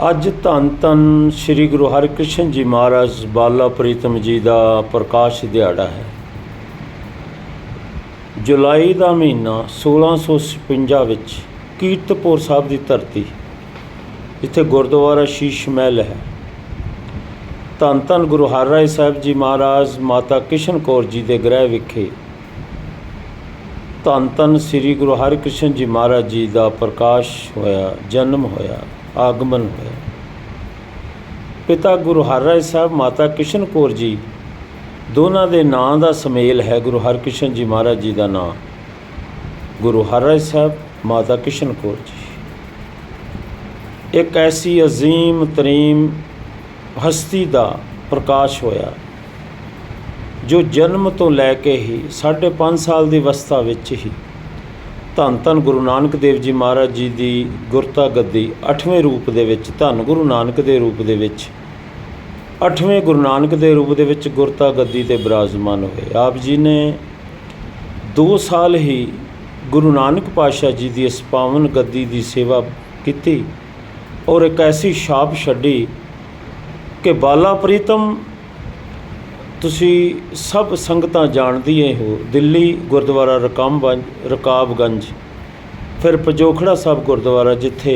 ਅੱਜ ਧੰਨ ਧੰਨ ਸ੍ਰੀ ਗੁਰੂ ਹਰਿਕ੍ਰਿਸ਼ਨ ਜੀ ਮਹਾਰਾਜ ਬਾਲਾ ਪ੍ਰੀਤਮ ਜੀ ਦਾ ਪ੍ਰਕਾਸ਼ ਦਿਹਾੜਾ ਹੈ। ਜੁਲਾਈ ਦਾ ਮਹੀਨਾ 1656 ਵਿੱਚ ਕੀਰਤਪੁਰ ਸਾਹਿਬ ਦੀ ਧਰਤੀ ਜਿੱਥੇ ਗੁਰਦੁਆਰਾ ਸ਼ੀਸ਼ ਮਹਿਲ ਹੈ। ਧੰਨ ਧੰਨ ਗੁਰੂ ਹਰਿਰਾਏ ਸਾਹਿਬ ਜੀ ਮਹਾਰਾਜ, ਮਾਤਾ ਕਿਸ਼ਨ ਕੌਰ ਜੀ ਦੇ ਗ੍ਰਹਿ ਵਿਖੇ ਧੰਨ ਧੰਨ ਸ੍ਰੀ ਗੁਰੂ ਹਰਿਕ੍ਰਿਸ਼ਨ ਜੀ ਮਹਾਰਾਜ ਜੀ ਦਾ ਪ੍ਰਕਾਸ਼ ਹੋਇਆ, ਜਨਮ ਹੋਇਆ। ਆਗਮਨ ਹੋਇਆ। ਪਿਤਾ ਗੁਰੂ ਹਰਿਰਾਏ ਸਾਹਿਬ, ਮਾਤਾ ਕਿਸ਼ਨ ਕੌਰ ਜੀ, ਦੋਨਾਂ ਦੇ ਨਾਂ ਦਾ ਸਮੇਲ ਹੈ ਗੁਰੂ ਹਰਕ੍ਰਿਸ਼ਨ ਜੀ ਮਹਾਰਾਜ ਜੀ ਦਾ ਨਾਂ। ਗੁਰੂ ਹਰਿਰਾਏ ਸਾਹਿਬ, ਮਾਤਾ ਕਿਸ਼ਨ ਕੌਰ ਜੀ। ਇੱਕ ਐਸੀ ਅਜ਼ੀਮ ਤਰੀਮ ਹਸਤੀ ਦਾ ਪ੍ਰਕਾਸ਼ ਹੋਇਆ, ਜੋ ਜਨਮ ਤੋਂ ਲੈ ਕੇ ਹੀ 5.5 ਸਾਲ ਦੀ ਅਵਸਥਾ ਵਿੱਚ ਹੀ ਧੰਨ ਧੰਨ ਗੁਰੂ ਨਾਨਕ ਦੇਵ ਜੀ ਮਹਾਰਾਜ ਜੀ ਦੀ ਗੁਰਤਾ ਗੱਦੀ 8ਵੇਂ ਰੂਪ ਦੇ ਵਿੱਚ, ਧੰਨ ਗੁਰੂ ਨਾਨਕ ਦੇ ਰੂਪ ਦੇ ਵਿੱਚ 8ਵੇਂ ਗੁਰੂ ਨਾਨਕ ਦੇ ਰੂਪ ਦੇ ਵਿੱਚ ਗੁਰਤਾ ਗੱਦੀ ਤੇ ਬਿਰਾਜਮਾਨ ਹੋਏ। ਆਪ ਜੀ ਨੇ 2 ਸਾਲ ਹੀ ਗੁਰੂ ਨਾਨਕ ਪਾਤਸ਼ਾਹ ਜੀ ਦੀ ਇਸ ਪਾਵਨ ਗੱਦੀ ਦੀ ਸੇਵਾ ਕੀਤੀ ਔਰ ਇੱਕ ਐਸੀ ਛਾਪ ਛੱਡੀ ਕਿ ਬਾਲਾ ਪ੍ਰੀਤਮ ਤੁਸੀਂ ਸਭ ਸੰਗਤਾਂ ਜਾਣਦੀਆਂ ਹੋ, ਦਿੱਲੀ ਗੁਰਦੁਆਰਾ ਰਕਾਮਗੰਜ ਰਕਾਬਗੰਜ, ਫਿਰ ਪਜੋਖੜਾ ਸਾਹਿਬ ਗੁਰਦੁਆਰਾ, ਜਿੱਥੇ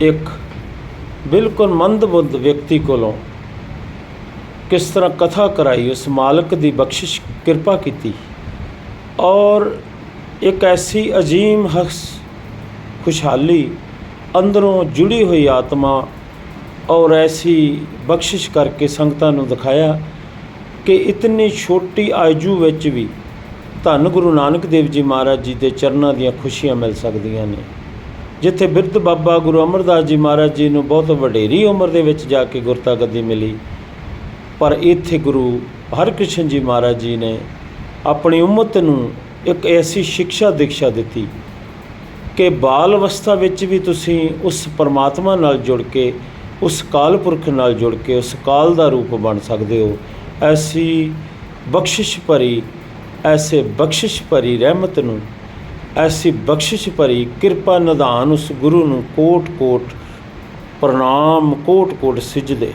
ਇੱਕ ਬਿਲਕੁਲ ਮੰਦਬੁੱਧ ਵਿਅਕਤੀ ਕੋਲੋਂ ਕਿਸ ਤਰ੍ਹਾਂ ਕਥਾ ਕਰਾਈ, ਉਸ ਮਾਲਕ ਦੀ ਬਖਸ਼ਿਸ਼ ਕਿਰਪਾ ਕੀਤੀ ਔਰ ਇੱਕ ਐਸੀ ਅਜੀਮ ਹਸ, ਖੁਸ਼ਹਾਲੀ ਅੰਦਰੋਂ ਜੁੜੀ ਹੋਈ ਆਤਮਾ ਔਰ ਐਸੀ ਬਖਸ਼ਿਸ਼ ਕਰਕੇ ਸੰਗਤਾਂ ਨੂੰ ਦਿਖਾਇਆ ਕਿ ਇਤਨੀ ਛੋਟੀ ਆਯੂ ਵਿੱਚ ਵੀ ਧੰਨ ਗੁਰੂ ਨਾਨਕ ਦੇਵ ਜੀ ਮਹਾਰਾਜ ਜੀ ਦੇ ਚਰਨਾਂ ਦੀਆਂ ਖੁਸ਼ੀਆਂ ਮਿਲ ਸਕਦੀਆਂ ਨੇ। ਜਿੱਥੇ ਬਿਰਧ ਬਾਬਾ ਗੁਰੂ ਅਮਰਦਾਸ ਜੀ ਮਹਾਰਾਜ ਜੀ ਨੂੰ ਬਹੁਤ ਵਡੇਰੀ ਉਮਰ ਦੇ ਵਿੱਚ ਜਾ ਕੇ ਗੁਰਤਾ ਗੱਦੀ ਮਿਲੀ। ਪਰ ਇੱਥੇ ਗੁਰੂ ਹਰਕ੍ਰਿਸ਼ਨ ਜੀ ਮਹਾਰਾਜ ਜੀ ਨੇ ਆਪਣੀ ਉਮਤ ਨੂੰ ਇੱਕ ਐਸੀ ਸਿੱਖਿਆ ਦੀਕਸ਼ਾ ਦਿੱਤੀ ਕਿ ਬਾਲ ਅਵਸਥਾ ਵਿੱਚ ਵੀ ਤੁਸੀਂ ਉਸ ਪਰਮਾਤਮਾ ਨਾਲ ਜੁੜ ਕੇ, ਉਸ ਕਾਲ ਪੁਰਖ ਨਾਲ ਜੁੜ ਕੇ, ਉਸ ਕਾਲ ਦਾ ਰੂਪ ਬਣ ਸਕਦੇ ਹੋ। ਐਸੀ ਬਖਸ਼ਿਸ਼ ਭਰੀ, ਐਸੇ ਬਖਸ਼ਿਸ਼ ਭਰੀ ਰਹਿਮਤ ਨੂੰ, ਐਸੀ ਬਖਸ਼ਿਸ਼ ਭਰੀ ਕਿਰਪਾ ਨਿਧਾਨ ਉਸ ਗੁਰੂ ਨੂੰ ਕੋਟ ਕੋਟ ਪ੍ਰਣਾਮ ਕੋਟ ਕੋਟ ਸਿਜਦੇ।